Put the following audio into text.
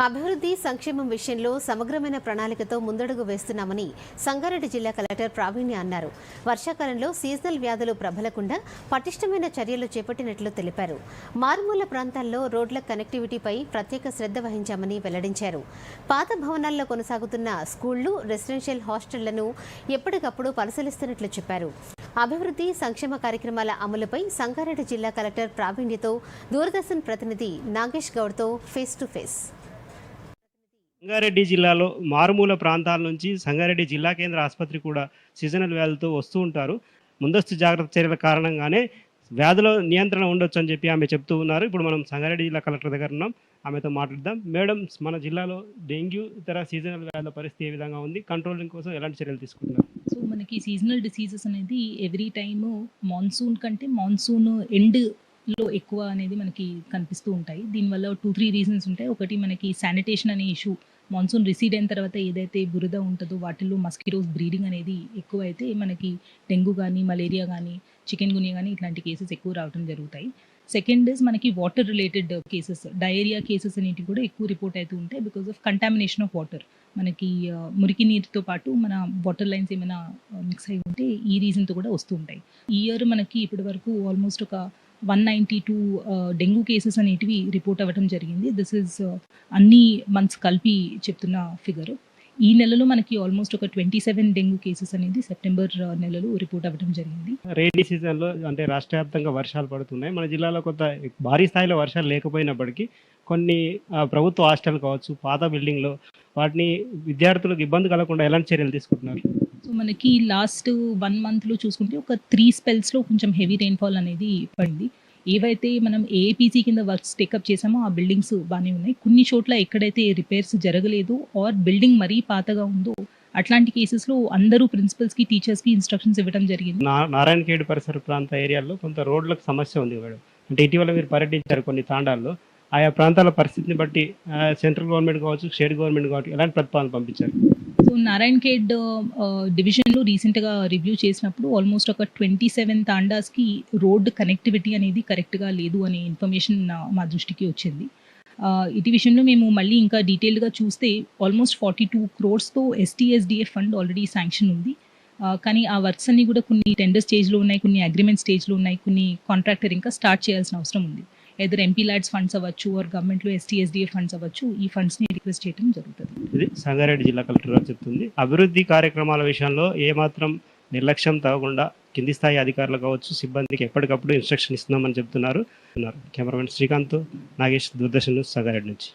అభివృద్ధి సంక్షేమం విషయంలో సమగ్రమైన ప్రణాళికతో ముందడుగు వేస్తున్నామని సంగారెడ్డి జిల్లా కలెక్టర్ ప్రావీణ్య అన్నారు. వర్షాకాలంలో సీజనల్ వ్యాధులు ప్రబలకుండా పటిష్టమైన చర్యలు చేపట్టినట్లు తెలిపారు. మారుమూల ప్రాంతాల్లో రోడ్ల కనెక్టివిటీపై ప్రత్యేక శ్రద్ధ వహించామని వెల్లడించారు. పాత భవనాల్లో కొనసాగుతున్న స్కూళ్ళు రెసిడెన్షియల్ హాస్టళ్ళను ఎప్పటికప్పుడు పరిశీలిస్తున్నట్లు చెప్పారు. అభివృద్ధి సంక్షేమ కార్యక్రమాల అమలుపై సంగారెడ్డి జిల్లా కలెక్టర్ ప్రావీణ్యతో దూరదర్శన్ ప్రతినిధి నాగేష్ గౌడ్తో ఫేస్ టు ఫేస్. సంగారెడ్డి జిల్లాలో మారుమూల ప్రాంతాల నుంచి సంగారెడ్డి జిల్లా కేంద్ర ఆసుపత్రి కూడా సీజనల్ వ్యాధులతో వస్తూ ఉంటారు. ముందస్తు జాగ్రత్త చర్యల కారణంగానే వ్యాధుల నియంత్రణ ఉండొచ్చు అని చెప్పి ఆమె చెప్తూ ఉన్నారు. ఇప్పుడు మనం సంగారెడ్డి జిల్లా కలెక్టర్ దగ్గర ఉన్నాం. ఆమెతో మాట్లాడదాం. మేడం మన జిల్లాలో డెంగ్యూ ఇతర సీజనల్ వ్యాధుల పరిస్థితి ఏ విధంగా ఉంది? కంట్రోలింగ్ కోసం ఎలాంటి చర్యలు తీసుకుంటున్నారు? సో మనకి సీజనల్ డిసీజెస్ అనేది ఎవ్రీ టైమ్ మాన్సూన్ కంటే మాన్సూన్ ఎండ్ లో ఎక్కువ అనేది మనకి కనిపిస్తూ ఉంటాయి. దీనివల్ల టూ త్రీ రీజన్స్ ఉంటాయి. ఒకటి మనకి శానిటేషన్ అనే ఇష్యూ మాన్సూన్ రిసీడ్ అయిన తర్వాత ఏదైతే బురద ఉంటుందో వాటిల్లో మస్కిటోస్ బ్రీడింగ్ అనేది ఎక్కువ అయితే మనకి డెంగ్యూ కానీ మలేరియా కానీ చికెన్ గునియా కానీ ఇట్లాంటి కేసెస్ ఎక్కువ రావడం జరుగుతాయి. సెకండ్ ఇస్ మనకి water related cases diarrhoea cases అనేటివి కూడా ఎక్కువ రిపోర్ట్ అవుతూ ఉంటాయి because of contamination of water మనకి మురికి నీరుతో పాటు మన వాటర్ లైన్స్ ఏమైనా మిక్స్ అయి ఉంటే ఈ రీజన్తో కూడా వస్తూ ఉంటాయి. ఈ ఇయర్ మనకి ఇప్పటి వరకు ఆల్మోస్ట్ ఒక one ninety two dengue cases అనేటివి రిపోర్ట్ అవ్వడం జరిగింది. దిస్ ఇస్ uh, అన్ని మంత్స్ కలిపి చెప్తున్న ఫిగర్ ఈ నెలలో మనకి ఆల్మోస్ట్ ఒక ట్వంటీ సెవెన్ డెంగ్యూ కేసెస్ అనేది సెప్టెంబర్ uh, నెలలో రిపోర్ట్ అవ్వడం జరిగింది. రెయినీ సీజన్లో అంటే రాష్ట్ర వ్యాప్తంగా వర్షాలు పడుతున్నాయి. మన జిల్లాలో కొంత భారీ స్థాయిలో వర్షాలు లేకపోయినప్పటికీ కొన్ని ప్రభుత్వ హాస్టల్ కావచ్చు పాత బిల్డింగ్లో వాటిని విద్యార్థులకు ఇబ్బంది కలగకుండా ఎలాంటి చర్యలు తీసుకుంటున్నారు? మనకి లాస్ట్ వన్ మంత్లో చూసుకుంటే ఒక త్రీ స్పెల్స్లో కొంచెం హెవీ రెయిన్ఫాల్ అనేది పడింది. ఏవైతే మనం ఏపీసీ కింద వర్క్స్ టేకప్ చేసామో ఆ బిల్డింగ్స్ బాగానే ఉన్నాయి. కొన్ని చోట్ల ఎక్కడైతే రిపేర్స్ జరగలేదు ఆర్ బిల్డింగ్ మరీ పాతగా ఉందో అట్లాంటి కేసెస్లో అందరూ ప్రిన్సిపల్స్కి టీచర్స్కి ఇన్స్ట్రక్షన్స్ ఇవ్వడం జరిగింది. నారాయణఖేడ్ నారాయణ పరిసర ప్రాంత ఏరియాల్లో కొంత రోడ్లకు సమస్య ఉంది మేడం. అంటే ఇటీవల మీరు పర్యటించారు కొన్ని తాండాల్లో. ఆయా ప్రాంతాల పరిస్థితిని బట్టి సెంట్రల్ గవర్నమెంట్ కావచ్చు స్టేట్ గవర్నమెంట్ కావచ్చు ఎలాంటి ప్రతిపాదన పంపించారు? సో నారాయణ్ ఖేడ్ డివిజన్లో రీసెంట్గా రివ్యూ చేసినప్పుడు ఆల్మోస్ట్ ఒక ట్వంటీ సెవెన్ తాండాస్కి రోడ్ కనెక్టివిటీ అనేది కరెక్ట్గా లేదు అనే ఇన్ఫర్మేషన్ మా దృష్టికి వచ్చింది. ఇటు విషయంలో మేము మళ్ళీ ఇంకా డీటెయిల్గా చూస్తే ఆల్మోస్ట్ ఫార్టీ టూ క్రోర్స్తో ఎస్టీఎస్డిఎఫ్ ఫండ్ ఆల్రెడీ శాంక్షన్ ఉంది. కానీ ఆ వర్క్స్ అన్ని కూడా కొన్ని టెండర్ స్టేజ్లో ఉన్నాయి కొన్ని అగ్రిమెంట్ స్టేజ్లో ఉన్నాయి కొన్ని కాంట్రాక్టర్ ఇంకా స్టార్ట్ చేయాల్సిన అవసరం ఉంది. ఎదర్ ఎంపీ ల్యాడ్స్ ఫండ్స్ అవ్వచ్చు ఆర్ గవర్నమెంట్లో ఎస్టీఎస్డిఎఫ్ ఫండ్స్ అవ్వచ్చు ఈ ఫండ్స్ని రిక్వెస్ట్ చేయడం జరుగుతుంది. ఇది సంగారెడ్డి జిల్లా కలెక్టర్ గారు చెప్తుంది. అభివృద్ధి కార్యక్రమాల విషయంలో ఏమాత్రం నిర్లక్ష్యం తగ్గకుండా కింది స్థాయి అధికారులు కావచ్చు సిబ్బందికి ఎప్పటికప్పుడు ఇన్స్ట్రక్షన్ ఇస్తున్నామని చెప్తున్నారు. కెమెరామెన్ శ్రీకాంత్ నాగేష్ దూరదర్శన్ సంగారెడ్డి నుంచి.